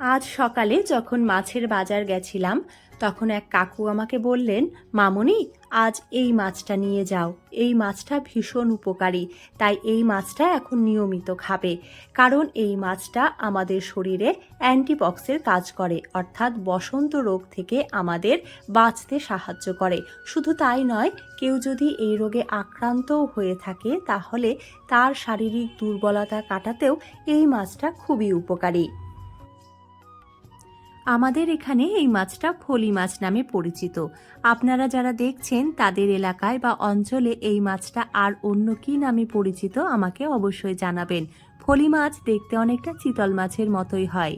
আজ সকালে যখন মাছের বাজার গেছিলাম, তখন এক কাকু আমাকে বললেন, মামনি, আজ এই মাছটা নিয়ে যাও। এই মাছটা ভীষণ উপকারী, তাই এই মাছটা এখন নিয়মিত খাবে। কারণ এই মাছটা আমাদের শরীরে অ্যান্টিবক্সের কাজ করে, অর্থাৎ বসন্ত রোগ থেকে আমাদের বাঁচতে সাহায্য করে। শুধু তাই নয়, কেউ যদি এই রোগে আক্রান্তও হয়ে থাকে, তাহলে তার শারীরিক দুর্বলতা কাটাতেও এই মাছটা খুবই উপকারী। আমাদের এখানে এই মাছটা ফলি মাছ নামে পরিচিত। আপনারা যারা দেখছেন তাদের এলাকায় বা অঞ্চলে এই মাছটা আর অন্য কি নামে পরিচিত আমাকে অবশ্যই জানাবেন। ফলি মাছ দেখতে অনেকটা চিতল মাছের মতোই হয়।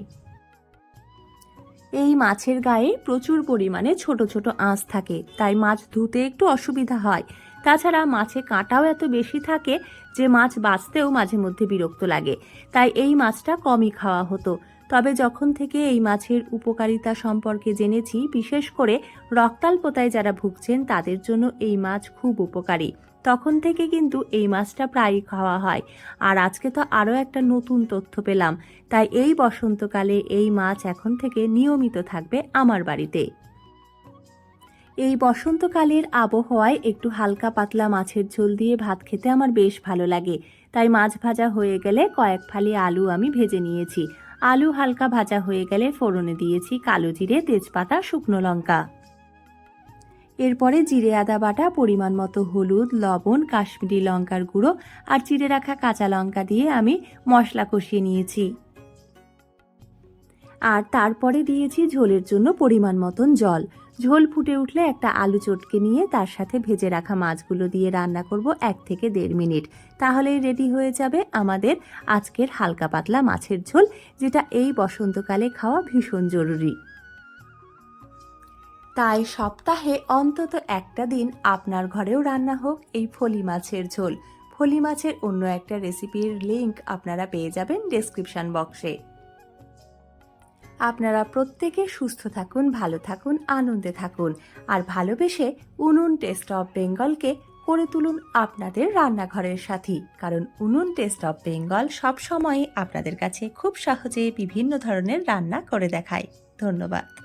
এই মাছের গায়ে প্রচুর পরিমাণে ছোট ছোট আঁশ থাকে, তাই মাছ ধুতে একটু অসুবিধা হয়। তাছাড়া মাছে কাঁটাও এত বেশি থাকে যে মাছ বাঁচতেও মাঝে মধ্যে বিরক্ত লাগে, তাই এই মাছটা কমই খাওয়া হতো। তবে যখন থেকে এই মাছের উপকারিতা সম্পর্কে জেনেছি, বিশেষ করে রক্তাল্পতায় যারা ভুগছেন, তাদের জন্য এই মাছ খুব উপকারী। তখন থেকে কিন্তু এই মাছটা প্রায়ই খাওয়া হয়। আর আজকে তো আরও একটা নতুন তথ্য পেলাম। তাই এই বসন্তকালে এই মাছ এখন থেকে নিয়মিত থাকবে আমার বাড়িতে। এই বসন্তকালের আবহাওয়ায় একটু হালকা পাতলা মাছের ঝোল দিয়ে ভাত খেতে আমার বেশ ভালো লাগে। তাই মাছ ভাজা হয়ে গেলে কয়েক ফালি আলু আমি ভেজে নিয়েছি। আলু হালকা ভাজা হয়ে গেলে ফোড়নে দিয়েছি কালো জিরে, তেজপাতা, শুকনো লঙ্কা। এরপরে জিরে, আদা বাটা, পরিমাণ মতো হলুদ, লবণ, কাশ্মীরি লঙ্কার গুঁড়ো আর চিড়ে রাখা কাঁচা লঙ্কা দিয়ে আমি মশলা কষিয়ে নিয়েছি। আর তারপরে দিয়েছি ঝোলের জন্য পরিমাণ মতন জল। ঝোল ফুটে উঠলে একটা আলু চটকে নিয়ে তার সাথে ভেজে রাখা মাছগুলো দিয়ে রান্না করব এক থেকে দেড় মিনিট। তাহলেই রেডি হয়ে যাবে আমাদের আজকের হালকা পাতলা মাছের ঝোল, যেটা এই বসন্তকালে খাওয়া ভীষণ জরুরি। তাই সপ্তাহে অন্তত একটা দিন আপনার ঘরেও রান্না হোক এই ফলি মাছের ঝোল। ফলি মাছের অন্য একটা রেসিপির লিংক আপনারা পেয়ে যাবেন ডেসক্রিপশন বক্সে আপনারা প্রত্যেকে সুস্থ থাকুন, ভালো থাকুন, আনন্দে থাকুন। আর ভালোবেসে উনুন টেস্ট অফ বেঙ্গলকে করে তুলুন আপনাদের রান্নাঘরের সাথী। কারণ উনুন টেস্ট অফ বেঙ্গল সবসময় আপনাদের কাছে খুব সহজে বিভিন্ন ধরনের রান্না করে দেখায়। ধন্যবাদ।